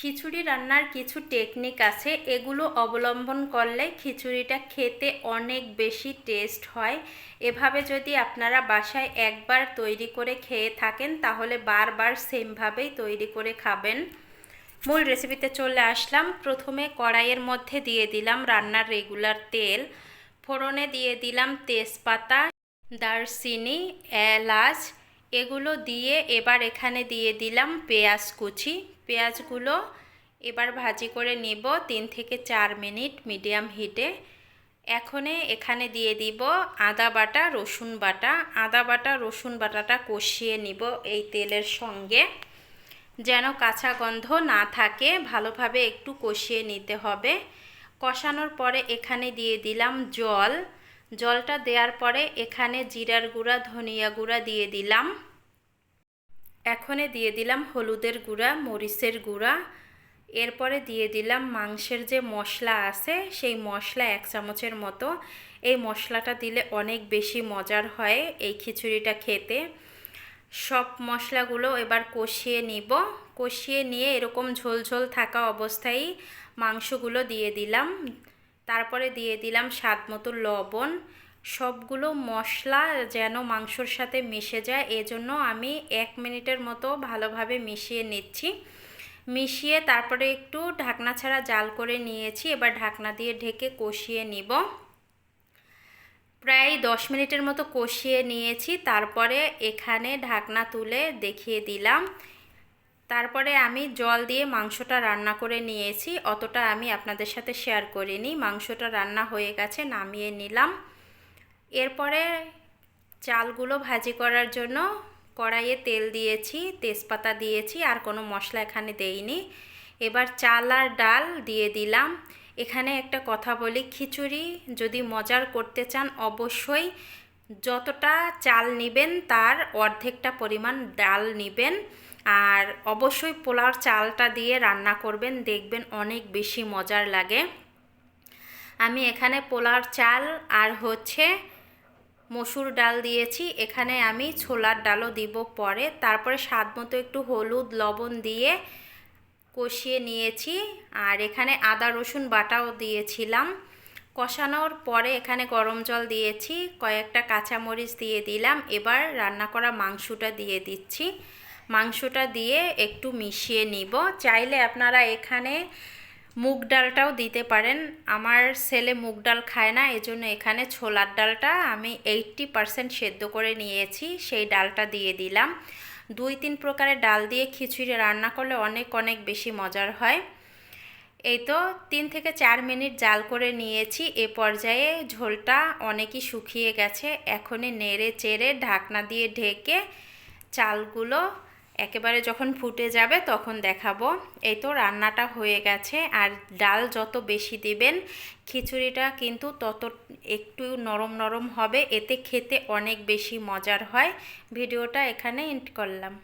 খিচুড়ি রান্নার কিছু টেকনিক আছে, এগুলো অবলম্বন করলে খিচুড়িটা খেতে অনেক বেশি টেস্ট হয়। এভাবে যদি আপনারা বাসায় একবার তৈরি করে খেয়ে থাকেন, তাহলে বারবার সেমভাবেই তৈরি করে খাবেন। মূল রেসিপিতে চলে আসলাম। প্রথমে কড়াইয়ের মধ্যে দিয়ে দিলাম রান্নার রেগুলার তেল। ফোড়নে দিয়ে দিলাম তেজপাতা, দারচিনি, এলাচ এগুলো দিয়ে এবার এখানে দিয়ে দিলাম পেঁয়াজ কুচি। পেঁয়াজগুলো এবার ভাজি করে নিব তিন থেকে চার মিনিট মিডিয়াম হিটে। এখনে এখানে দিয়ে দিব আদা বাটা, রসুন বাটা। আদা বাটা, রসুন বাটাটা কষিয়ে নিব এই তেলের সঙ্গে। যেন কাঁচা গন্ধ না থাকে, ভালোভাবে একটু কষিয়ে নিতে হবে। কষানোর পরে এখানে দিয়ে দিলাম জল। জলটা দেওয়ার পরে এখানে জিরার গুঁড়া, ধনিয়া গুঁড়া দিয়ে দিলাম। এখনে দিয়ে দিলাম হলুদের গুঁড়া, মরিচের গুঁড়া। এরপরে দিয়ে দিলাম মাংসের যে মশলা আছে, সেই মশলা এক চামচের মতো। এই মশলাটা দিলে অনেক বেশি মজার হয় এই খিচুড়িটা খেতে। সব মশলাগুলো এবার কষিয়ে নিব। কষিয়ে নিয়ে এরকম ঝোল ঝোল থাকা অবস্থায় মাংসগুলো দিয়ে দিলাম। তারপরে দিয়ে দিলাম স্বাদ মতো লবণ। সবগুলো মশলা যেন মাংসর সাথে মিশে যায়, এজন্য আমি এক মিনিটের মতো ভালোভাবে মিশিয়ে নিচ্ছি। মিশিয়ে তারপরে একটু ঢাকনা ছাড়া জাল করে নিয়েছি, এবার ঢাকনা দিয়ে ঢেকে কষিয়ে নিব। প্রায় দশ মিনিটের মতো কষিয়ে নিয়েছি, তারপরে এখানে ঢাকনা তুলে দেখিয়ে দিলাম। তারপরে আমি জল দিয়ে মাংসটা রান্না করে নিয়েছি, অতটা আমি আপনাদের সাথে শেয়ার করিনি। মাংসটা রান্না হয়ে গেছে, নামিয়ে নিলাম। এরপরে চালগুলো ভাজি করার জন্য কড়াইয়ে তেল দিয়েছি, তেজপাতা দিয়েছি, আর কোনো মশলা এখানে দেইনি। এবার চাল আর ডাল দিয়ে দিলাম। এখানে একটা কথা বলি, খিচুড়ি যদি মজার করতে চান, অবশ্যই যতটা চাল নেবেন তার অর্ধেকটা পরিমাণ ডাল নেবেন। আর অবশ্যই পোলাওর চালটা দিয়ে রান্না করবেন, দেখবেন অনেক বেশি মজার লাগে। আমি এখানে পোলার চাল আর হচ্ছে মসুর ডাল দিয়েছি, এখানে আমি ছোলার ডালও দিব পরে। তারপরে স্বাদ মতো একটু হলুদ লবণ দিয়ে কষিয়ে নিয়েছি। আর এখানে আদা, রসুন বাটাও দিয়েছিলাম। কষানোর পরে এখানে গরম জল দিয়েছি, কয়েকটা কাঁচামরিচ দিয়ে দিলাম। এবার রান্না করা মাংসটা দিয়ে দিচ্ছি। মাংসটা দিয়ে একটু মিশিয়ে নিব। চাইলে আপনারা এখানে মুগ ডালটাও দিতে পারেন। আমার ছেলে মুগ ডাল খায় না, এজন্য এখানে ছোলার ডালটা আমি এইটটি পারসেন্ট সেদ্ধ করে নিয়েছি, সেই ডালটা দিয়ে দিলাম। দুই তিন প্রকারের ডাল দিয়ে খিচুড়ি রান্না করলে অনেক অনেক বেশি মজার হয়। এই তো তিন থেকে চার মিনিট জাল করে নিয়েছি, এ পর্যায়ে ঝোলটা অনেকই শুকিয়ে গেছে। এখনই নেড়ে চেড়ে ঢাকনা দিয়ে ঢেকে চালগুলো একেবারে যখন ফুটে যাবে তখন দেখাবো। এই তো রান্নাটা হয়ে গেছে। আর ডাল যত বেশি দিবেন, খিচুড়িটা কিন্তু তত একটু নরম নরম হবে। এতে খেতে অনেক বেশি মজার হয়। ভিডিওটা এখানে এন্ড করলাম।